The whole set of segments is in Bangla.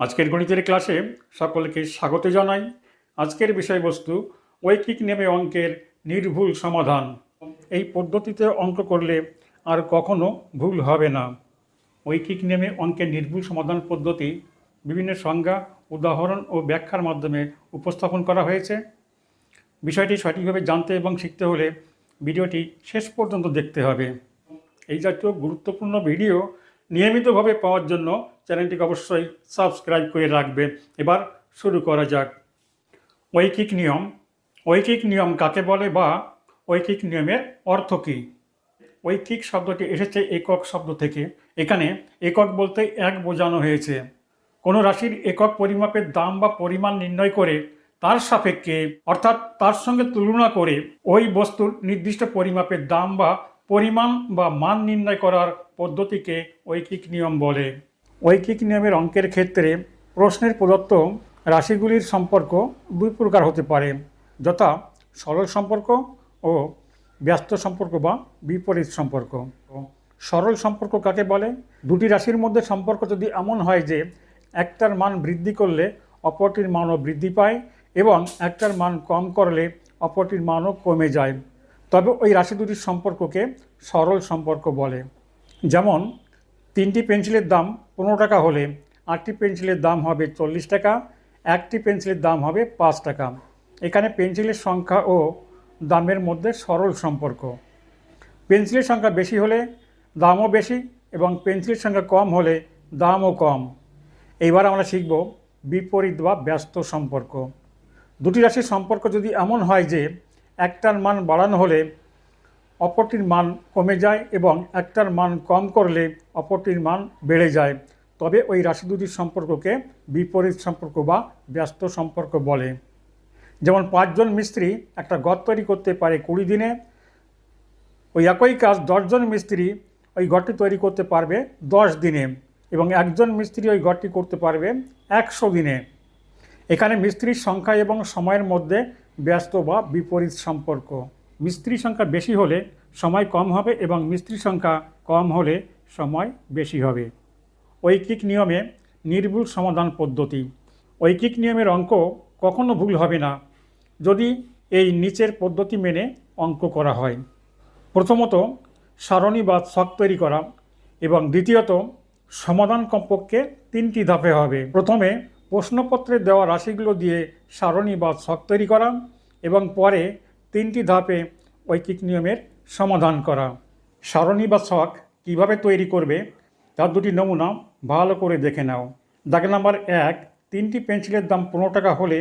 আজকের গণিতের ক্লাসে সকলকে স্বাগত জানাই। আজকের বিষয়বস্তু, ঐকিক নেমে অঙ্কের নির্ভুল সমাধান। এই পদ্ধতিতে অঙ্ক করলে আর কখনো ভুল হবে না। ঐকিক নেমে অঙ্কের নির্ভুল সমাধান পদ্ধতি বিভিন্ন সংজ্ঞা, উদাহরণ ও ব্যাখ্যার মাধ্যমে উপস্থাপন করা হয়েছে। বিষয়টি সঠিকভাবে জানতে এবং শিখতে হলে ভিডিওটি শেষ পর্যন্ত দেখতে হবে। এই জাতীয় গুরুত্বপূর্ণ ভিডিও নিয়মিতভাবে পাওয়ার জন্য চ্যানেলটিকে অবশ্যই সাবস্ক্রাইব করে রাখবে এবার শুরু করা যাক। ঐকিক নিয়ম। ঐকিক নিয়ম কাকে বলে বা ঐকিক নিয়মের অর্থ কী? ঐকিক শব্দটি এসেছে একক শব্দ থেকে। এখানে একক বলতে এক বোঝানো হয়েছে। কোনো রাশির একক পরিমাপের দাম বা পরিমাণ নির্ণয় করে তার সাপেক্ষে, অর্থাৎ তার সঙ্গে তুলনা করে, ওই বস্তুর নির্দিষ্ট পরিমাপের দাম বা পরিমাণ বা মান নির্ণয় করার পদ্ধতিকে ঐকিক নিয়ম বলে। ঐকিক নিয়মের অঙ্কের ক্ষেত্রে প্রশ্নের প্রদত্ত রাশিগুলির সম্পর্ক দুই প্রকার হতে পারে, যথা সরল সম্পর্ক ও ব্যস্ত সম্পর্ক বা বিপরীত সম্পর্ক। সরল সম্পর্ক কাকে বলে? দুটি রাশির মধ্যে সম্পর্ক যদি এমন হয় যে একটার মান বৃদ্ধি করলে অপরটির মানও বৃদ্ধি পায় এবং একটার মান কম করলে অপরটির মানও কমে যায়। তবে ওই রাশি দুটির সম্পর্ককে সরল সম্পর্ক বলে। যেমন, তিনটি পেন্সিলের দাম পনেরো টাকা হলে আটটি পেন্সিলের দাম হবে চল্লিশ টাকা, একটি পেন্সিলের দাম হবে পাঁচ টাকা। এখানে পেন্সিলের সংখ্যা ও দামের মধ্যে সরল সম্পর্ক। পেন্সিলের সংখ্যা বেশি হলে দামও বেশি এবং পেন্সিলের সংখ্যা কম হলে দামও কম। এইবার আমরা শিখব বিপরীত বা ব্যস্ত সম্পর্ক। দুটি রাশির সম্পর্ক যদি এমন হয় যে একটার মান বাড়ানো হলে অপরটির মান কমে যায় এবং একটার মান কম করলে অপরটির মান বেড়ে যায়। তবে ওই রাশি দুটির সম্পর্ককে বিপরীত সম্পর্ক বা ব্যস্ত সম্পর্ক বলে। যেমন পাঁচজন মিস্ত্রি একটা ঘর তৈরি করতে পারে কুড়ি দিনে, ওই একই কাজ দশজন মিস্ত্রি ওই ঘরটি তৈরি করতে পারবে দশ দিনে এবং একজন মিস্ত্রি ওই ঘরটি করতে পারবে একশো দিনে। এখানে মিস্ত্রির সংখ্যা এবং সময়ের মধ্যে ব্যস্ত বা বিপরীত সম্পর্ক। মিস্ত্রি সংখ্যা বেশি হলে সময় কম হবে এবং মিস্ত্রি সংখ্যা কম হলে সময় বেশি হবে। ঐকিক নিয়মে নির্ভুল সমাধান পদ্ধতি। ঐকিক নিয়মের অঙ্ক কখনো ভুল হবে না, যদি এই নিচের পদ্ধতি মেনে অঙ্ক করা হয়। প্রথমত, সারণী বা ছক তৈরি করা এবং দ্বিতীয়ত, সমাধান কমপক্ষে তিনটি ধাপে হবে। প্রথমে, প্রশ্নপত্রে দেওয়া রাশিগুলো দিয়ে সারণী বা ছক তৈরি করা এবং পরে তিনটি ধাপে ঐকিক নিয়মের সমাধান করা। সারণী বা ছক কীভাবে তৈরি করবে, তার দুটি নমুনা ভালো করে দেখে নাও। দাগ নাম্বার এক, তিনটি পেন্সিলের দাম পনেরো টাকা হলে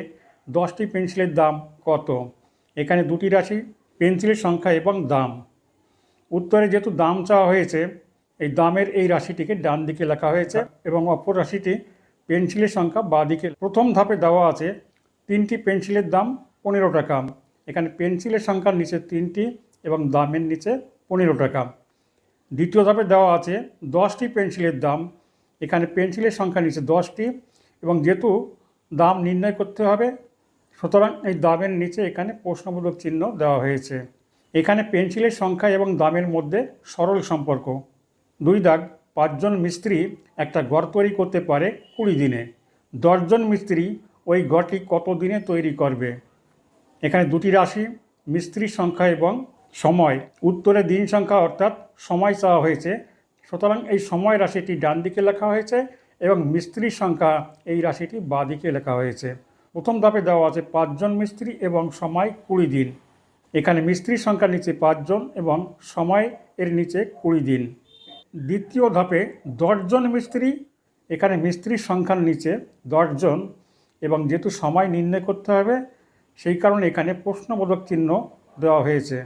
দশটি পেন্সিলের দাম কত? এখানে দুটি রাশি, পেন্সিলের সংখ্যা এবং দাম। উত্তরে যেহেতু দাম চাওয়া হয়েছে, এই দামের এই রাশিটিকে ডান দিকে লেখা হয়েছে এবং অপর রাশিটি পেন্সিলের সংখ্যা বাঁ দিকে। প্রথম ধাপে দেওয়া আছে, তিনটি পেন্সিলের দাম পনেরো টাকা। এখানে পেন্সিলের সংখ্যার নিচে তিনটি এবং দামের নিচে পনেরো টাকা। দ্বিতীয় ধাপে দেওয়া আছে দশটি পেন্সিলের দাম। এখানে পেন্সিলের সংখ্যা নিচে দশটি এবং যেহেতু দাম নির্ণয় করতে হবে, সুতরাং এই দামের নিচে এখানে প্রশ্নবোধক চিহ্ন দেওয়া হয়েছে। এখানে পেন্সিলের সংখ্যা এবং দামের মধ্যে সরল সম্পর্ক। দুই দাগ, পাঁচজন মিস্ত্রি একটা ঘর তৈরি করতে পারে কুড়ি দিনে। দশজন মিস্ত্রি ওই ঘরটি কত দিনে তৈরি করবে? এখানে দুটি রাশি, মিস্ত্রির সংখ্যা এবং সময়। উত্তরে দিন সংখ্যা অর্থাৎ সময় চাওয়া হয়েছে। সুতরাং এই সময় রাশিটি ডান দিকে লেখা হয়েছে এবং মিস্ত্রির সংখ্যা এই রাশিটি বাঁ দিকে লেখা হয়েছে। প্রথম ধাপে দেওয়া আছে পাঁচজন মিস্ত্রি এবং সময় কুড়ি দিন। এখানে মিস্ত্রির সংখ্যা নিচে পাঁচজন এবং সময় এর নিচে কুড়ি দিন। দ্বিতীয় ধাপে দশজন মিস্ত্রি। এখানে মিস্ত্রির সংখ্যার নিচে দশজন এবং যেহেতু সময় নির্ণয় করতে হবে, সেই কারণে এখানে প্রশ্নবোধক চিহ্ন দেওয়া হয়েছে।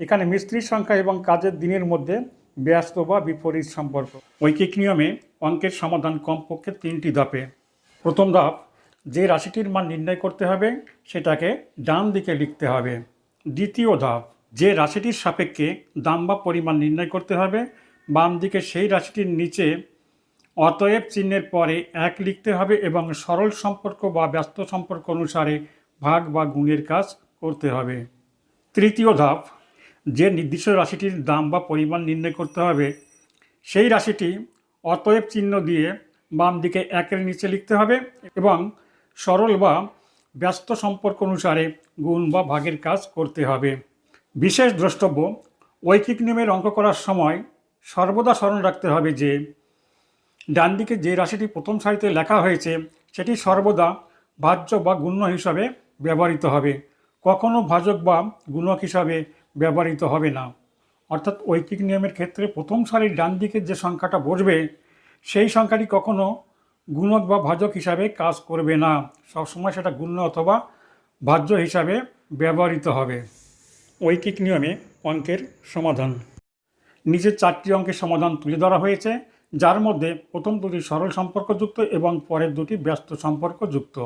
এখানে মিস্ত্রির সংখ্যা এবং কাজের দিনের মধ্যে ব্যস্ত বা বিপরীত সম্পর্ক। ঐকিক নিয়মে অঙ্কের সমাধান কমপক্ষে তিনটি ধাপে। প্রথম ধাপ, যে রাশিটির মান নির্ণয় করতে হবে, সেটাকে ডান দিকে লিখতে হবে। দ্বিতীয় ধাপ, যে রাশিটির সাপেক্ষে দাম বা পরিমাণ নির্ণয় করতে হবে, বাম দিকে সেই রাশিটির নিচে অতএব চিহ্নের পরে এক লিখতে হবে এবং সরল সম্পর্ক বা ব্যস্ত সম্পর্ক অনুসারে ভাগ বা গুণের কাজ করতে হবে। তৃতীয় ধাপ যে নির্দিষ্ট রাশিটির দাম বা পরিমাণ নির্ণয় করতে হবে, সেই রাশিটি অতএব চিহ্ন দিয়ে বাম দিকে একের নিচে লিখতে হবে এবং সরল বা ব্যস্ত সম্পর্ক অনুসারে গুণ বা ভাগের কাজ করতে হবে। বিশেষ দ্রষ্টব্য, ঐকিক নিয়মের অঙ্ক করার সময় সর্বদা স্মরণ রাখতে হবে যে, ডান দিকে যে রাশিটি প্রথম সারিতে লেখা হয়েছে, সেটি সর্বদা ভাজ্য বা গুণ্য হিসাবে ব্যবহৃত হবে। কখনো ভাজক বা গুণক হিসাবে ব্যবহৃত হবে না। অর্থাৎ ঐকিক নিয়মের ক্ষেত্রে প্রথম সারির ডান দিকের যে সংখ্যাটা বসবে, সেই সংখ্যাটি কখনো গুণক বা ভাজক হিসাবে কাজ করবে না। সবসময় সেটা গুণ্য অথবা ভাজ্য হিসাবে ব্যবহৃত হবে। ঐকিক নিয়মে অঙ্কের সমাধান। নিচের চারটি অঙ্কের সমাধান তুলে ধরা হয়েছে, যার মধ্যে প্রথম দুটি সরল সম্পর্কযুক্ত এবং পরের দুটি ব্যস্ত সম্পর্কযুক্ত।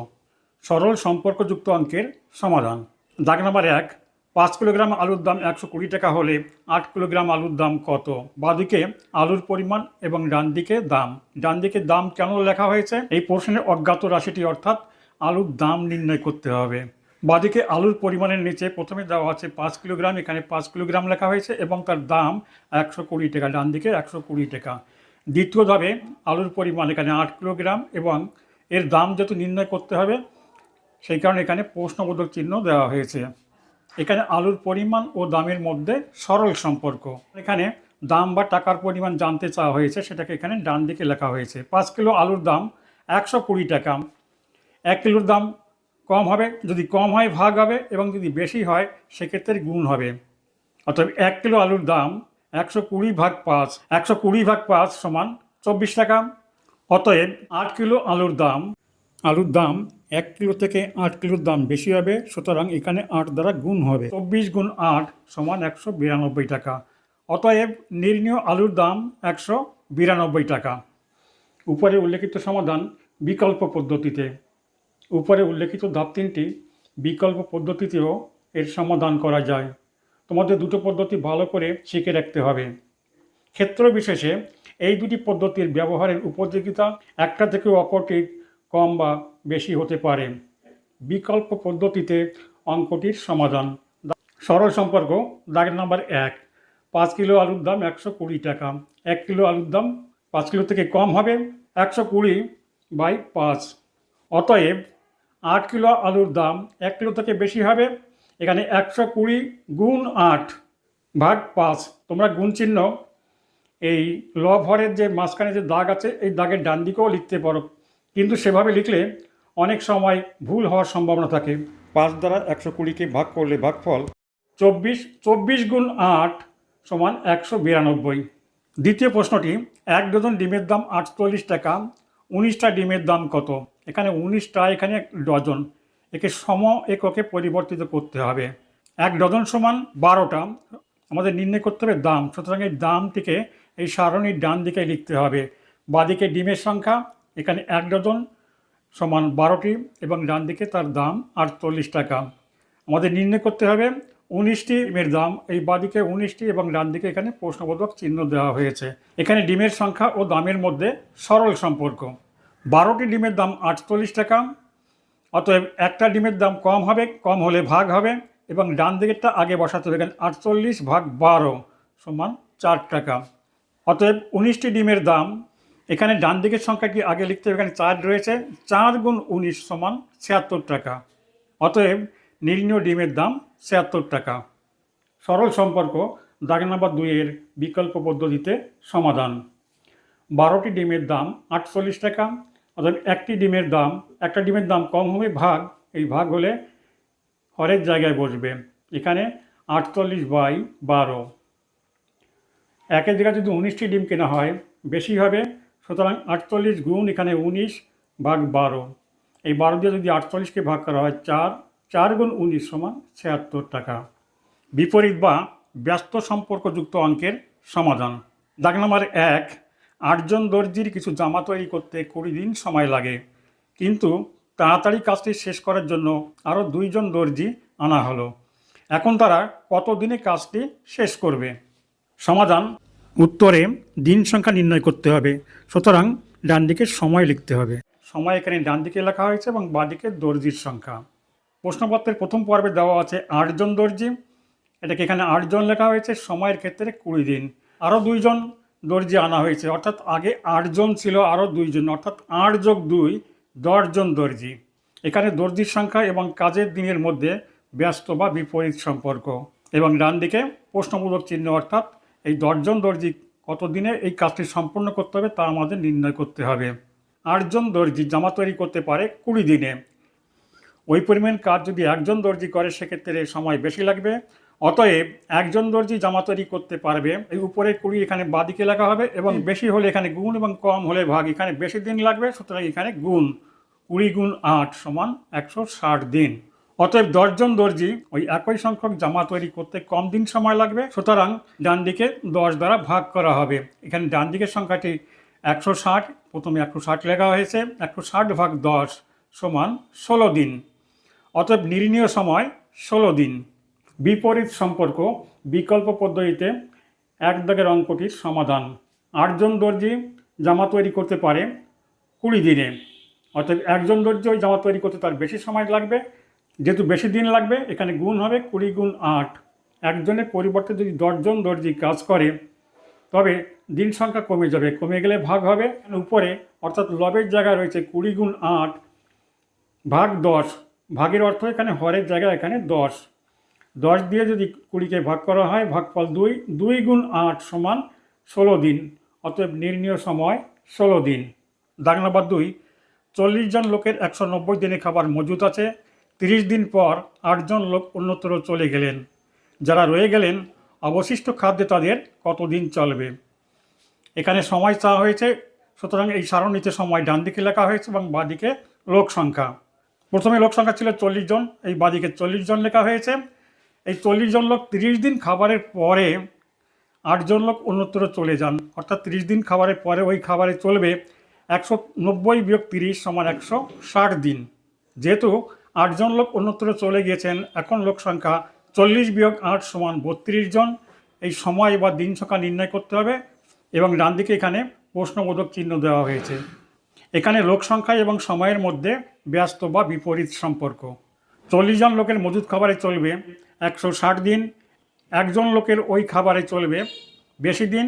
সরল সম্পর্কযুক্ত অঙ্কের সমাধান। দাগ নাম্বার এক পাঁচ কিলোগ্রাম আলুর দাম একশো কুড়ি টাকা হলে আট কিলোগ্রাম আলুর দাম কত? বাদিকে আলুর পরিমাণ এবং ডান দিকে দাম। ডান দিকে দাম কেন লেখা হয়েছে? এই প্রশ্নের অজ্ঞাত রাশিটি অর্থাৎ আলুর দাম নির্ণয় করতে হবে। বাদিকে আলুর পরিমাণের নিচে প্রথমে দেওয়া আছে পাঁচ কিলোগ্রাম, এখানে পাঁচ কিলোগ্রাম লেখা হয়েছে এবং তার দাম একশো কুড়ি টাকা ডান দিকে একশো কুড়ি টাকা। দ্বিতীয় ধাপে আলুর পরিমাণ, এখানে আট কিলোগ্রাম এবং এর দাম যেহেতু নির্ণয় করতে হবে, সেই কারণে এখানে প্রশ্নবোধক চিহ্ন দেওয়া হয়েছে। এখানে আলুর পরিমাণ ও দামের মধ্যে সরল সম্পর্ক। এখানে দাম বা টাকার পরিমাণ জানতে চাওয়া হয়েছে, সেটাকে এখানে ডান দিকে লেখা হয়েছে। পাঁচ কিলো আলুর দাম একশো কুড়ি টাকা। এক কিলোর দাম কম হবে, যদি কম হয় ভাগ হবে, এবং যদি বেশি হয়, সেক্ষেত্রে গুণ হবে। অর্থাৎ এক কিলো আলুর দাম একশো কুড়ি ভাগ পাঁচ, একশো কুড়ি ভাগ পাঁচ সমান চব্বিশ টাকা। অতএব আট কিলো আলুর দাম আলুর দাম এক কিলো থেকে আট কিলোর দাম বেশি হবে, সুতরাং এখানে আট দ্বারা গুণ হবে। চব্বিশ গুণ আট সমান একশো বিরানব্বই টাকা। অতএব নির্ণীয় আলুর দাম একশো বিরানব্বই টাকা। উপরে উল্লেখিত সমাধান বিকল্প পদ্ধতিতে। উপরে উল্লেখিত ধাপ তিনটি বিকল্প পদ্ধতিতেও এর সমাধান করা যায়। তোমাদের দুটো পদ্ধতি ভালো করে শিখে রাখতে হবে। ক্ষেত্র বিশেষে এই দুটি পদ্ধতির ব্যবহারের উপযোগিতা, একটা থেকে অপরটি কম বা বেশি হতে পারে। বিকল্প পদ্ধতিতে অঙ্কটির সমাধান। সরল সম্পর্ক দাগ নাম্বার এক। পাঁচ কিলো আলুর দাম একশো কুড়ি টাকা। এক কিলো আলুর দাম পাঁচ কিলো থেকে কম হবে একশো কুড়ি বাই পাঁচ। অতএব আট কিলো আলুর দাম এক কিলো থেকে বেশি হবে, এখানে একশো কুড়ি গুণ আট ভাগ পাঁচ। তোমরা গুণ চিহ্ন এই ল ভরের যে মাঝখানে যে দাগ আছে, এই দাগের ডান দিকেও লিখতে পারো। কিন্তু সেভাবে লিখলে অনেক সময় ভুল হওয়ার সম্ভাবনা থাকে। পাঁচ দ্বারা একশো কুড়িকে ভাগ করলে ভাগফল চব্বিশ চব্বিশ গুণ আট সমান একশো বিরানব্বই। দ্বিতীয় প্রশ্নটি, এক ডজন ডিমের দাম আটচল্লিশ টাকা, উনিশটা ডিমের দাম কত? এখানে উনিশটা, এখানে ডজন। একে সম এককে পরিবর্তিত করতে হবে। এক ডজন সমান বারোটা, আমাদের নির্ণয় করতে হবে দাম। সুতরাং এই দামটিকে এই সারণীর ডান দিকে লিখতে হবে। বাদিকে ডিমের সংখ্যা এখানে এক ডজন সমান বারোটি এবং ডান দিকে তার দাম আটচল্লিশ টাকা। আমাদের নির্ণয় করতে হবে উনিশটি ডিমের দাম। এই বাদিকে উনিশটি এবং ডান দিকে এখানে প্রশ্নবোধক চিহ্ন দেওয়া হয়েছে। এখানে ডিমের সংখ্যা ও দামের মধ্যে সরল সম্পর্ক। বারোটি ডিমের দাম আটচল্লিশ টাকা, অতএব একটা ডিমের দাম কম হবে, কম হলে ভাগ হবে এবং ডান দিকেরটা আগে বসাতে হবে, এখানে আটচল্লিশ ভাগ বারো সমান চার টাকা। অতএব উনিশটি ডিমের দাম এখানে ডান দিকের সংখ্যাটি আগে লিখতে হবে, এখানে চার রয়েছে, চার গুণ উনিশ সমান ছিয়াত্তর টাকা। অতএব নির্ণীয় ডিমের দাম ছিয়াত্তর টাকা। সরল সম্পর্ক, দাগ নাম্বার দুইয়ের বিকল্প পদ্ধতিতে সমাধান। বারোটি ডিমের দাম আটচল্লিশ টাকা অর্থাৎ একটি ডিমের দাম, একটা ডিমের দাম কম হবে, ভাগ, এই ভাগ হলে হরের জায়গায় বসবে। এখানে আটচল্লিশ বাই বারো। একের জায়গায় যদি উনিশটি ডিম কেনা হয়, বেশি হবে সুতরাং আটচল্লিশ গুণ এখানে উনিশ ভাগ বারো। এই বারো দিয়ে যদি আটচল্লিশকে ভাগ করা হয় চার চার গুণ উনিশ সমান ছিয়াত্তর টাকা। বিপরীত বা ব্যস্ত সম্পর্কযুক্ত অঙ্কের সমাধান। দাগ নাম্বার এক, আটজন দর্জির কিছু জামা তৈরি করতে কুড়ি দিন সময় লাগে। কিন্তু তাড়াতাড়ি কাজটি শেষ করার জন্য আরও দুইজন দর্জি আনা হলো। এখন তারা কত দিনে কাজটি শেষ করবে? সমাধান উত্তরে দিন সংখ্যা নির্ণয় করতে হবে। সুতরাং ডান দিকে সময় লিখতে হবে। সময় এখানে ডান দিকে লেখা হয়েছে এবং বাঁদিকে দর্জির সংখ্যা। প্রশ্নপত্রের প্রথম পর্বে দেওয়া আছে আটজন দর্জি। এটাকে এখানে আটজন লেখা হয়েছে। সময়ের ক্ষেত্রে কুড়ি দিন। আরও দুইজন দর্জি আনা হয়েছে। অর্থাৎ আগে আটজন ছিল, আরও দুইজন অর্থাৎ আট যোগ দুই দশজন দর্জি। এখানে দর্জির সংখ্যা এবং কাজের দিনের মধ্যে ব্যস্ত বা বিপরীত সম্পর্ক। এবং ডান দিকে প্রশ্নমূলক চিহ্ন, অর্থাৎ এই দশজন দর্জি কত দিনে এই কাজটি সম্পূর্ণ করতে হবে তা আমাদের নির্ণয় করতে হবে। আটজন দর্জি জামা তৈরি করতে পারে কুড়ি দিনে। ওই পরিমাণ কাজ যদি একজন দর্জি করে সেক্ষেত্রে সময় বেশি লাগবে। অতএব একজন দর্জি জামা তৈরি করতে পারবে এই উপরে কুড়ি এখানে বাদিকে লেখা হবে এবং বেশি হলে এখানে গুণ এবং কম হলে ভাগ। এখানে বেশি দিন লাগবে সুতরাং এখানে গুণ কুড়ি গুণ আট সমান একশো ষাট দিন। অতএব দশজন দর্জি ওই একই সংখ্যক জামা তৈরি করতে কম দিন সময় লাগবে। সুতরাং ডান দিকে দশ দ্বারা ভাগ করা হবে। এখানে ডান দিকের সংখ্যাটি একশো ষাট, প্রথমে একশো ষাট লেখা হয়েছে, একশো ষাট ভাগ দশ সমান ষোলো দিন। অতএব নির্ণীয় সময় ষোলো দিন। বিপরীত সম্পর্ক, বিকল্প পদ্ধতিতে এক দাগের অঙ্কটির সমাধান। আটজন দর্জি জামা তৈরি করতে পারে কুড়ি দিনে। অতএব একজন দর্জি ওই জামা তৈরি করতে তার বেশি সময় লাগবে। যেহেতু বেশি দিন লাগবে, এখানে গুণ হবে কুড়ি গুণ আট। একজনের পরিবর্তে যদি দশজন দর্জি কাজ করে, তবে দিন সংখ্যা কমে যাবে। কমে গেলে ভাগ হবে উপরে, অর্থাৎ লবের জায়গায় রয়েছে কুড়ি গুণ আট ভাগ দশ। ভাগের অর্থ এখানে হরের জায়গায় এখানে দশ। দশ দিয়ে যদি কুড়িকে ভাগ করা হয়, ভাগফল দুই দুই গুণ আট সমান ষোলো দিন, অতএব নির্ণীয় সময় ষোলো দিন। দাগ নম্বর দুই, চল্লিশ জন লোকের একশো নব্বই দিনে খাবার মজুত আছে তিরিশ দিন পর আটজন লোক অন্যত্র চলে গেলেন। যারা রয়ে গেলেন, অবশিষ্ট খাদ্যে তাদের কতদিন চলবে? এখানে সময় চাওয়া হয়েছে, সুতরাং এই সারণীতে সময় ডান দিকে লেখা হয়েছে এবং বাঁদিকে লোক সংখ্যা। প্রথমে লোক সংখ্যা ছিল চল্লিশ জন, এই বাঁদিকে চল্লিশ জন লেখা হয়েছে। এই চল্লিশ জন লোক তিরিশ দিন খাবারের পরে আটজন লোক অন্যত্র চলে যান। অর্থাৎ তিরিশ দিন খাবারের পরে ওই খাবারে চলবে একশো নব্বই বিয়োগ তিরিশ সমান একশো ষাট দিন। যেহেতু আটজন লোক অন্যত্র চলে গিয়েছেন। এখন লোক সংখ্যা চল্লিশ বিয়োগ আট সমান বত্রিশ জন। এই সময় বা দিন সংখ্যা নির্ণয় করতে হবে এবং ডান দিকে এখানে প্রশ্নবোধক চিহ্ন দেওয়া হয়েছে। এখানে লোক সংখ্যা এবং সময়ের মধ্যে ব্যস্ত বা বিপরীত সম্পর্ক। চল্লিশ জন লোকের মজুদ খাবারে চলবে একশো ষাট দিন। একজন লোকের ওই খাবারে চলবে বেশি দিন।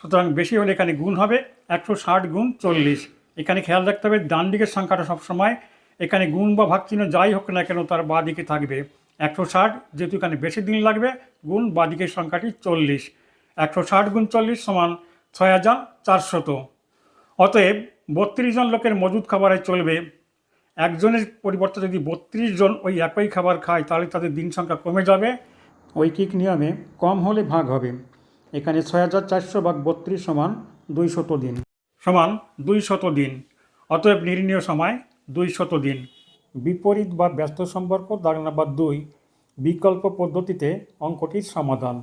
সুতরাং বেশি হলে এখানে গুণ হবে একশো ষাট গুণ চল্লিশ। এখানে খেয়াল রাখতে হবে, ডান দিকের সংখ্যাটা সবসময় এখানে গুণ বা ভাগ চিহ্ন যাই হোক না কেন তার বাঁ দিকে থাকবে একশো ষাট, যেহেতু এখানে বেশি দিন লাগবে, গুণ বাঁ দিকের সংখ্যাটি চল্লিশ। একশো ষাট গুণ চল্লিশ সমান ছয় হাজার চারশত। অতএব বত্রিশ জন লোকের মজুদ খাবারে চলবে। একজনের পরিবর্তে যদি বত্রিশ জন ওই একই খাবার খায়, তাহলে তাদের দিন সংখ্যা কমে যাবে। ওই ঐকিক নিয়মে কম হলে ভাগ হবে। এখানে ছয় হাজার চারশো ভাগ বত্রিশ সমান দুই শত দিন। সমান দুই শত দিন। অতএব নির্ণীয় সময় দুই শত দিন। বিপরীত বা ব্যস্ত সম্পর্ক দাগ নাম্বার দুই, বিকল্প পদ্ধতিতে অঙ্কটির সমাধান।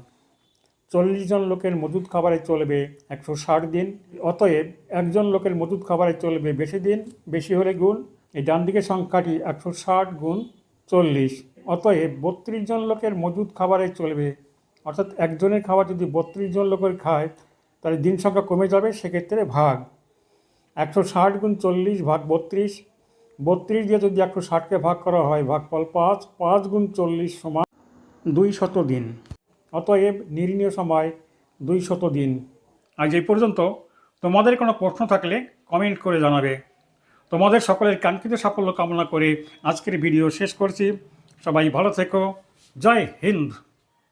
চল্লিশ জন লোকের মজুদ খাবারে চলবে একশো ষাট দিন, অতএব একজন লোকের মজুদ খাবারে চলবে বেশি দিন, বেশি হলে গুণ, এই ডান দিকের সংখ্যাটি একশো ষাট গুণ চল্লিশ। অতএব বত্রিশ জন লোকের মজুদ খাবারে চলবে, অর্থাৎ একজনের খাবার যদি বত্রিশ জন লোকের খায়, তাহলে দিন সংখ্যা কমে যাবে, সেক্ষেত্রে ভাগ। একশো ষাট গুণ চল্লিশ ভাগ বত্রিশ বত্রিশ দিয়ে যদি একশো ষাটকে ভাগ করা হয়, ভাগফল পাঁচ পাঁচ গুণ চল্লিশ সমান দুই শত দিন। অতএব নির্ণীয় সময় দুই শত দিন। আজ এই পর্যন্ত তোমাদের কোনো প্রশ্ন থাকলে কমেন্ট করে জানাবে। তোমাদের সকলের কাঙ্ক্ষিত সাফল্য কামনা করে আজকের ভিডিও শেষ করছি। সবাই ভালো থেকো। জয় হিন্দ।